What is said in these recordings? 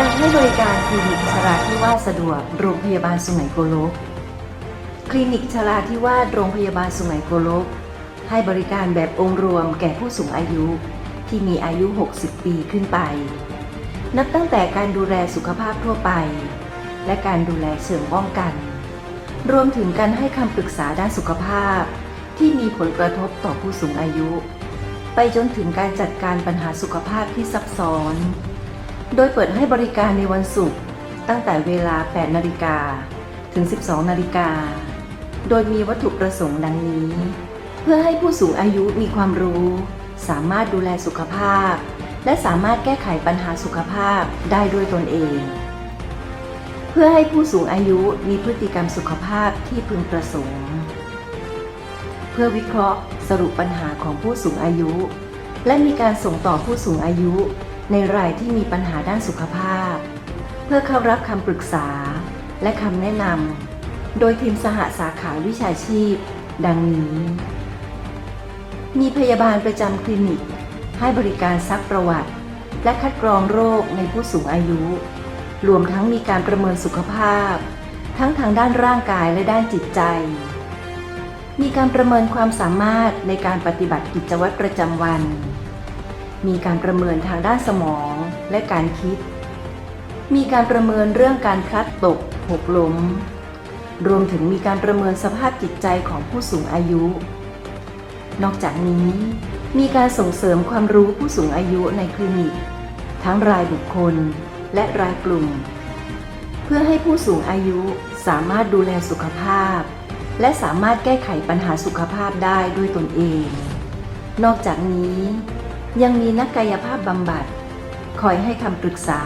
การให้บริกาธินิกชราที่ว่าสะดวกโรงพยาบาลสุไหงโกลก คลินิกชราธิวาโรงพยาบาลสุไหงโกลก ให้บริการแบบองค์รวมแก่ผู้สูงอายุที่มีอายุ 60 ปีขึ้นไป นับตั้งแต่การดูแลสุขภาพทั่วไป และการดูแลเชิงป้องกัน รวมถึงการให้คำปรึกษาด้านสุขภาพ ที่มีผลกระทบต่อผู้สูงอายุ ไปจนถึงการจัดการปัญหาสุขภาพที่ซับซ้อน โดยเปิดให้บริการในวันศุกร์ตั้งแต่เวลา 8 นาฬิกา ถึง 12 นาฬิกา โดยมีวัตถุประสงค์ดังนี้ เพื่อให้ผู้สูงอายุมีความรู้ สามารถดูแลสุขภาพ และสามารถแก้ไขปัญหาสุขภาพได้ด้วยตนเอง เพื่อให้ผู้สูงอายุมีพฤติกรรมสุขภาพที่พึงประสงค์ เพื่อวิเคราะห์สรุปปัญหาของผู้สูงอายุ และมีการส่งต่อผู้สูงอายุ ในรายที่มีปัญหาด้านสุขภาพ เพื่อเข้ารับคำปรึกษาและคำแนะนำโดยทีมสหสาขาวิชาชีพ ดังนี้ มีพยาบาลประจำคลินิก ให้บริการซักประวัติ และคัดกรองโรคในผู้สูงอายุ รวมทั้งมีการประเมินสุขภาพ ทั้งทางด้านร่างกายและด้านจิตใจ มีการประเมินความสามารถในการปฏิบัติกิจวัตรประจำวัน มีการประเมินทางด้านสมองและการคิด มีการประเมินเรื่องการพลัดตก หกล้ม รวมถึงมีการประเมินสภาพจิตใจของผู้สูงอายุ นอกจากนี้ มีการส่งเสริมความรู้ผู้สูงอายุในคลินิก ทั้งรายบุคคลและรายกลุ่ม เพื่อให้ผู้สูงอายุสามารถดูแลสุขภาพ และสามารถแก้ไขปัญหาสุขภาพได้ด้วยตนเอง นอกจากนี้ ยังมีนักกายภาพบำบัด คอยให้คำปรึกษา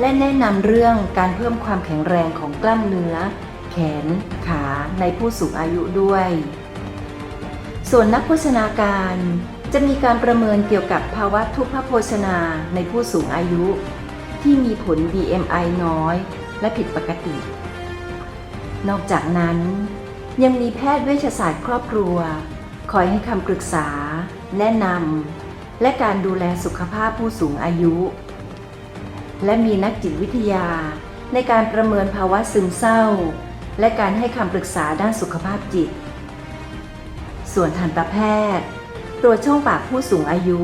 และแนะนำเรื่องการเพิ่มความแข็งแรงของกล้ามเนื้อ แขน ขาในผู้สูงอายุด้วย ส่วนนักโภชนาการจะมีการประเมินเกี่ยวกับภาวะทุพพโภชนาในผู้สูงอายุ ที่มีผล BMI น้อย และผิดปกติ นอกจากนั้น ยังมีแพทย์เวชศาสตร์ครอบครัว คอยให้คำปรึกษา แนะนำ และการดูแลสุขภาพผู้สูงอายุ และมีนักจิตวิทยา ในการประเมินภาวะซึมเศร้า และการให้คำปรึกษาด้านสุขภาพจิต ส่วนทันตแพทย์ตรวจช่องปากผู้สูงอายุ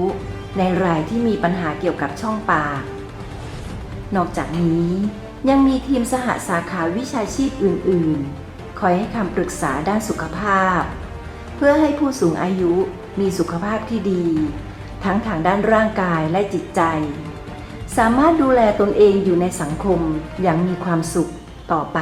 ในรายที่มีปัญหาเกี่ยวกับช่องปาก นอกจากนี้ยังมีทีมสหสาขาวิชาชีพอื่น ๆ คอยให้คำปรึกษาด้านสุขภาพ เพื่อให้ผู้สูงอายุมีสุขภาพที่ดี ทั้งทางด้านร่างกายและจิตใจ สามารถดูแลตนเองอยู่ในสังคมอย่างมีความสุขต่อไป